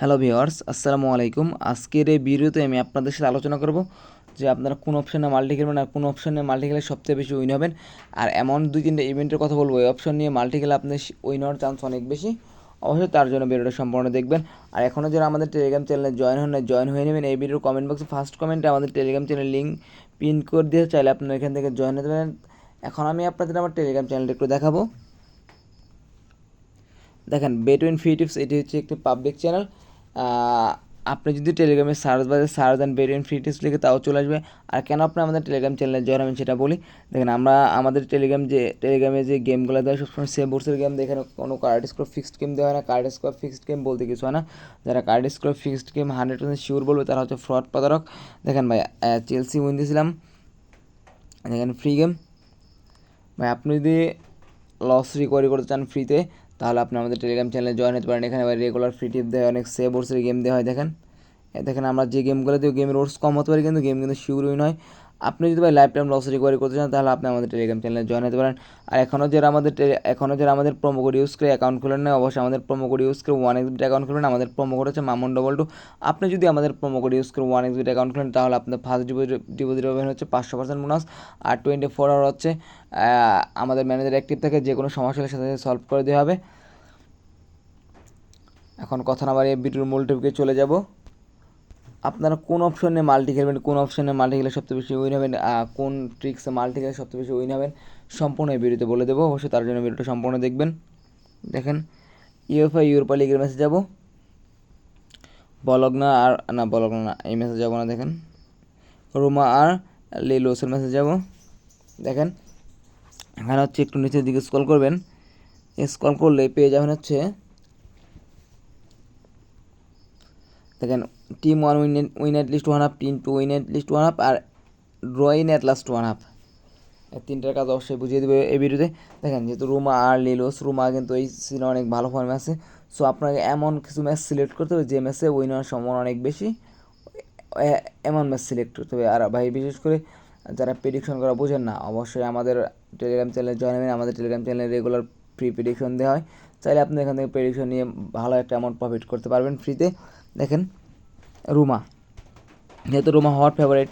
Hello viewers আসসালামু আলাইকুম। আজকের এই ভিডিওতে আমি আপনাদের সাথে আলোচনা করব যে আপনারা কোন অপশানে মাল্টি খেলবেন আর কোন অপশানে মাল্টি খেলে সবচেয়ে বেশি উইন হবেন। আর এমন দুই তিনটে ইভেন্টের কথা বলব, এই অপশন নিয়ে মাল্টি খেলে আপনার উইন হওয়ার চান্স অনেক বেশি। অবশ্যই তার জন্য ভিডিওটা সম্পূর্ণ দেখবেন। আর এখনও যারা আমাদের টেলিগ্রাম চ্যানেলে জয়েন হন জয়েন হয়ে নেবেন। এই ভিডিওর কমেন্ট বক্সে ফার্স্ট কমেন্টে আমাদের টেলিগ্রাম চ্যানেল লিঙ্ক পিন করে দিয়ে চাইলে আপনারা এখান থেকে জয়েন হতে পারেন। এখন আমি আপনাদের আমার টেলিগ্রাম চ্যানেলটা একটু দেখাবো। দেখেন বেটুইন ফ্রি টিপস এটি হচ্ছে একটি পাবলিক চ্যানেল আপনি যদি টেলিগ্রামে সার্চ বাজে সার্চ দেন বেটুইন ফ্রি টেস্ট লিখে তাও চলে আসবে। আর কেন আপনি আমাদের টেলিগ্রাম চ্যানেলে জয়েন আমি সেটা বলি। দেখেন আমরা আমাদের টেলিগ্রাম যে টেলিগ্রামে যে গেমগুলো দেয়, সবসময় সেভ বোর্ডসের গেম দেখেন কোনো কার্ড স্কোর ফিক্সড গেম দেওয়া হয় না। কার্ড স্কোর ফিক্সড গেম বলতে কিছু হয় না। যারা card score fixed game hundred percent sure বলবে, তারা হচ্ছে ফ্রড প্রতারক। দেখেন ভাই চেলসি উইন দিয়েছিলাম। দেখেন ফ্রি গেম ভাই, আপনি যদি লস রিকভারি করতে চান ফ্রিতে তাহলে আপনি আমাদের টেলিগ্রাম চ্যানেলে জয়েন হতে পারেন। এখানে রেগুলার ফ্রি টিপ দেয়, অনেক সেভ ওর্সের গেম দেওয়া হয়, দেখেন। দেখেন আমরা যে গেমগুলো দিই গেমের ওর্স কম হতে পারে, কিন্তু গেম কিন্তু শিওর উইন হয়। আপনি যদি ভাই লাইফ টাইম লস রিকভারি করতে চান, তাহলে আপনি আমাদের টেলিগ্রাম চ্যানেলে জয়েন হতে পারেন। আর এখনও যারা আমাদের এখনও যারা আমাদের প্রোমো কোড ইউজ করে অ্যাকাউন্ট খুলেন না অবশ্যই আমাদের প্রোমো কোড ইউজ করে ওয়ান এক্সবিট অ্যাকাউন্ট খুলেন। আমাদের প্রোমো কোড হচ্ছে মামুন ডবল টু আপনি যদি আমাদের প্রোমো কোড ইউজ করে ওয়ান এক্সবিট অ্যাকাউন্ট খুলেন, তাহলে আপনার ফার্স্ট ডিপোজিট ডিপোজিট পাবেন হচ্ছে পাঁচশো পার্সেন্ট বোনাস আর টোয়েন্টি ফোর আওয়ার হচ্ছে আমাদের ম্যানেজার অ্যাক্টিভ থাকে, যে কোনো সমস্যা হলে সাথে সলভ করে দেওয়া হবে। এখন কথা না বাড়িয়ে ভিডিওর মূল টপিকে চলে যাব। আপনারা কোন অপশনে মাল্টি খেলবেন, কোন অপশনে মাল্টি খেলে সবচেয়ে বেশি উইন হবেন কোন ট্রিক্সে মাল্টি খেলে সবচেয়ে বেশি উইন হবেন, সম্পূর্ণ এই ভিডিওতে বলে দেবো। অবশ্যই তার জন্য ভিডিওটা সম্পূর্ণ দেখবেন। দেখেন ইউএফআই ইউরোপা লিগের মেসেজ যাব। বলগনা আর, না বলগনা না, এই মেসেজ যাব না, দেখেন। রোমা আর লিলোসের মেসেজ যাব। দেখেন, এখানে হচ্ছে একটু নিচের দিকে স্কল করবেন। স্কল করলে পেয়ে যাবেন হচ্ছে দেখেন team one win win at least one half team two win at least one half R draw in at last one half তিনটার কাজ অবশ্যই বুঝিয়ে দেবে এই ভিডিওতে দেখেন, যেহেতু রুমা আর লিলোস রুমা কিন্তু এই সিনে অনেক ভালো ফর্মে আছে। সো আপনাকে এমন কিছু ম্যাচ সিলেক্ট করতে হবে যে ম্যাচে উইন হওয়ার সম্ভাবনা অনেক বেশি। এমন ম্যাচ সিলেক্ট করতে হবে। আর ভাই, বিশেষ করে যারা প্রেডিকশন করা বোঝেন না, অবশ্যই আমাদের টেলিগ্রাম চ্যানেলে জয়েন হবেন। আমাদের টেলিগ্রাম চ্যানেলে রেগুলার ফ্রি প্রেডিকশন দেওয়া হয়। চাইলে আপনি এখান থেকে প্রেডিকশন নিয়ে ভালো একটা অ্যামাউন্ট প্রফিট করতে পারবেন ফ্রিতে দেখেন, রুমা। যেহেতু রুমা হওয়ার ফেভারিট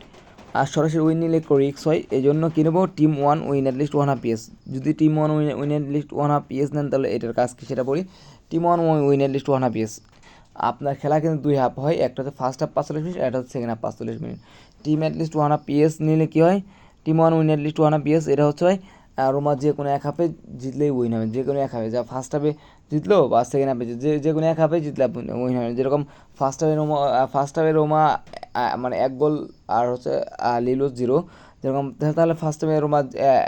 আর সরাসরি উইন নিলে রিক্স হয় এই জন্য কিনবো team one win at least one half PS যদি team one win win at least one half PS নেন, তাহলে এটার কাজ কি সেটা বলি? Team one win at least one half PS আপনার খেলা কিন্তু দুই হাফ হয়, একটা হচ্ছে ফার্স্ট হাফ পাঁচচল্লিশ মিনিট একটা হচ্ছে সেকেন্ড হাফ পাঁচচল্লিশ minute team at least one half PS নিলে কী হয়? Team one win at least one half PS এটা হচ্ছে হয় রোমা যে কোনো এক হাফে জিতলেই উইন হবে যে কোনো এক হাফে যা ফার্স্ট হাফে জিতলো? বা সেকেন্ড হাফে যে যে কোনো এক হাফে জিতলে উইন যেরকম ফার্স্ট হাফে রোমা ফার্স্ট হাফে রোমা মানে এক গোল আর হচ্ছে লিলোস জিরো। যেরকম তাহলে ফার্স্ট হাফে রোমা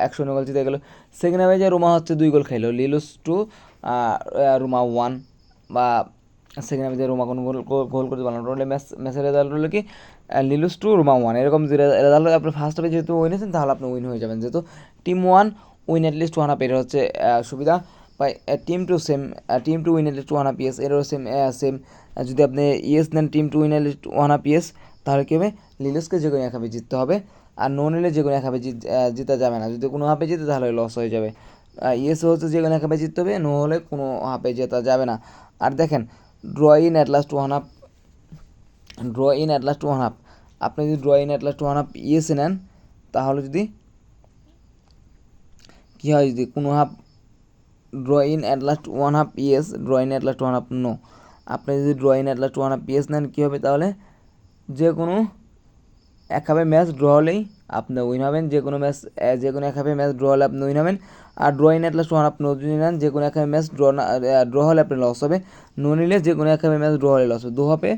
একশো গোল জিতে গেলো। সেকেন্ড হাফে যে রোমা হচ্ছে দুই গোল খাইলো, লিলোস টু রোমা ওয়ান বা সেকেন্ড হাফে যে রোমা কোনো গোল গোল করতে পারল না। ম্যাচ ম্যাচের রেজাল্ট হলো কি? লিলুস টু রোমা ওয়ান এরকম রেজাল্ট আপনি ফার্স্ট হাফে যেহেতু উইন হয়েছেন, তাহলে আপনি উইন হয়ে যাবেন। যেহেতু team one win at least one half এর হচ্ছে সুবিধা। বা team two same team two win least one yes এরও সেম সেম যদি আপনি ইয়েস নেন team two win least one yes তাহলে কী হবে? লিলুসকে যে কোনো এক হাফে জিততে হবে। আর নো নিলে যে কোনো এক হাফে জিতা যাবে না। যদি কোনো হাফে জিতে, তাহলে লস হয়ে যাবে। ইয়েস হচ্ছে যে কোনো এক হাফে জিততে হবে নো হলে কোনো হাফে জেতা যাবে না। আর দেখেন draw in at last one half draw in at last one half আপনি যদি draw in at last one half ইয়েসে নেন, তাহলে যদি কী হয়, যদি কোনো half draw in at last one half yes draw in at last one half no আপনি যদি draw in at last one half yes নেন, কী হবে তাহলে? যে কোনো এক হাফে ম্যাচ ড্র হলেই আপনি উইন হবেন। যে কোনো ম্যাচ যে কোনো এক হাফে ম্যাচ ড্র হলে আপনি উইন হবেন। আর draw in at last one half no যদি নেন যে কোনো এক হাফে ম্যাচ ড্র না ড্র হলে আপনি লস হবে। নো নিলে যে কোনো এক হাফে ম্যাচ ড্র হলে লস হবে। দু হাফে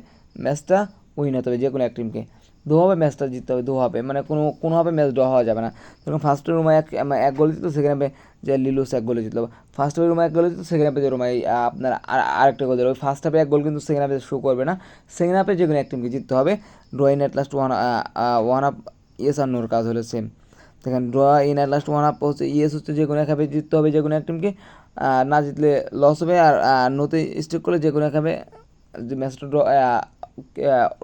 ম্যাচটা উইন হতে হবে যে কোনো এক টিমকে দুভাবে ম্যাচটা জিততে হবে, দুভাবে। মানে কোনো, কোনোভাবে ম্যাচ ড্র হওয়া যাবে না। যখন ফার্স্টের রুমে এক এক গোলে জিতলো সেকেন্ড হাফে যে লিলুস এক গোলে জিতলো। ফার্স্ট হাফে রুমে এক গোলে জিতলো সেকেন্ড হাফে যে রুমে আপনার আরেকটা গোল দিল ফার্স্ট হাফে এক গোল কিন্তু সেকেন্ড হাফে শো করবে না। সেকেন্ড হাফে যে কোনো এক টিমকে জিততে হবে। Draw in at last one one up yes আর নোর কাজ হলো সেম দেখেন draw in at last one up হচ্ছে ইয়েস হচ্ছে যে কোনো এক হাফে জিততে হবে যে কোনো এক টিমকে না জিতলে লস হবে আর নতে স্টেক করলে যে কোনো এক হাফে যে ম্যাচটা ড্র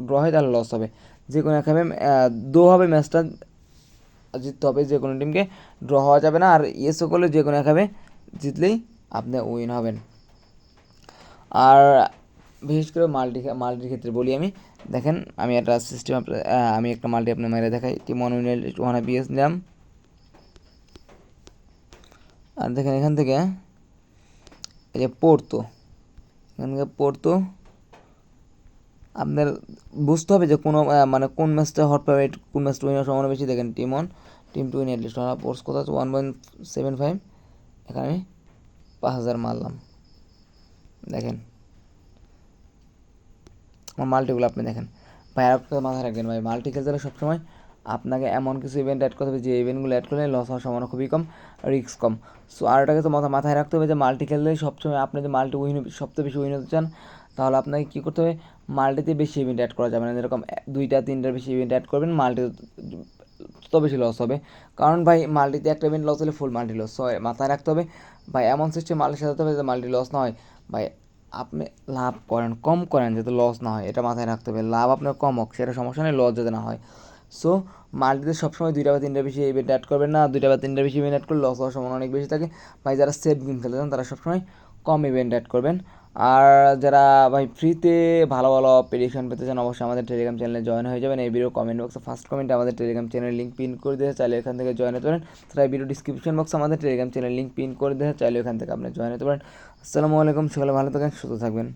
ড্র হয় তাহলে লস হবে। যে কোনো এখানে দো হবে ম্যাচটা। জিততে হবে যে কোনো টিমকে ড্র হওয়া যাবে না। আর ইয়েসও করলে যে কোনো এখানে জিতলেই আপনি উইন হবেন। আর বিশেষ করে মাল্টি, মাল্টির ক্ষেত্রে বলি আমি, দেখেন আমি একটা সিস্টেম আমি একটা মাল্টি আপনার মেরে দেখাই। টিম ওয়ান উইনের ওয়ান বিএস নিলাম। আর দেখেন এখান থেকে, এই যে পড়তো এখান থেকে পড়তো আপনার বুঝতে হবে যে কোনো মানে কোন ম্যাচটা হট পাবে কোন ম্যাচটা উইনার সম্ভাবনা বেশি দেখেন। Team one, team two win list. পোর্স কোথা আছে ওয়ান পয়েন্ট সেভেন ফাইভ এখানে আমি পাঁচ হাজার মারলাম। দেখেন। আমার মাল্টিগুলো আপনি দেখেন। ভাই, আর মাথায় রাখবেন ভাই মাল্টি খেলতে হলে সবসময় আপনাকে এমন কিছু ইভেন্ট অ্যাড করতে হবে যে ইভেন্টগুলো অ্যাড করলে লস হওয়ার সম্ভাবনা খুবই কম রিস্ক কম। সো আর একটা কিছু মাথা মাথায় রাখতে হবে যে মাল্টি খেললে সবসময় আপনি যে মাল্টি উইন সবচেয়ে বেশি উইন হতে চান তাহলে আপনাকে কী করতে হবে? মাল্টিতে বেশি ইভেন্ট অ্যাড করা যাবে না। যেরকম দুইটা, তিনটার বেশি ইভেন্ট অ্যাড করবেন, মাল্টি তত বেশি লস হবে। কারণ ভাই, মাল্টিতে একটা ইভেন্ট লস হলে ফুল মাল্টি লস হয়, মাথায় রাখতে হবে। ভাই, এমন সিস্টেম মাল্টি সাজাতে হবে যে মাল্টি লস না হয়। ভাই, আপনি লাভ করেন, কম করেন যাতে লস না হয়, এটা মাথায় রাখতে হবে। লাভ আপনার কম হোক, সেটা সমস্যা নেই লস যাতে না হয়। সো মাল্টিতে সবসময় দুইটা বা তিনটা বেশি ইভেন্ট অ্যাড করবেন না। দুইটা বা তিনটা বেশি ইভেন্ট অ্যাড করলে লস হওয়ার সম্ভাবনা অনেক বেশি থাকে। ভাই, যারা সেফ গেম খেলতে চান, তারা সবসময় কম ইভেন্ট অ্যাড করবেন। আর যারা ভাই ফ্রিতে ভালো ভালো প্রেডিকশন পেতে চান, অবশ্যই আমাদের টেলিগ্রাম চ্যানেলে জয়েন হয়ে যাবেন। এই ভিডিও কমেন্ট বক্সে ফার্স্ট কমেন্ট আমাদের টেলিগ্রাম চ্যানেল লিঙ্ক পিন করে দিয়েছে চাইলে এখান থেকে জয়েন হতে পারেন। তারা ভিডিও ডিসক্রিপশন বক্সে আমাদের টেলিগ্রাম চ্যানেল লিঙ্ক পিন করে দিয়েছে চাইলে এখান থেকে আপনি জয়েন হতে পারেন। আসসালামু আলাইকুম, সকালে ভালো থাকেন, সুস্থ থাকবেন।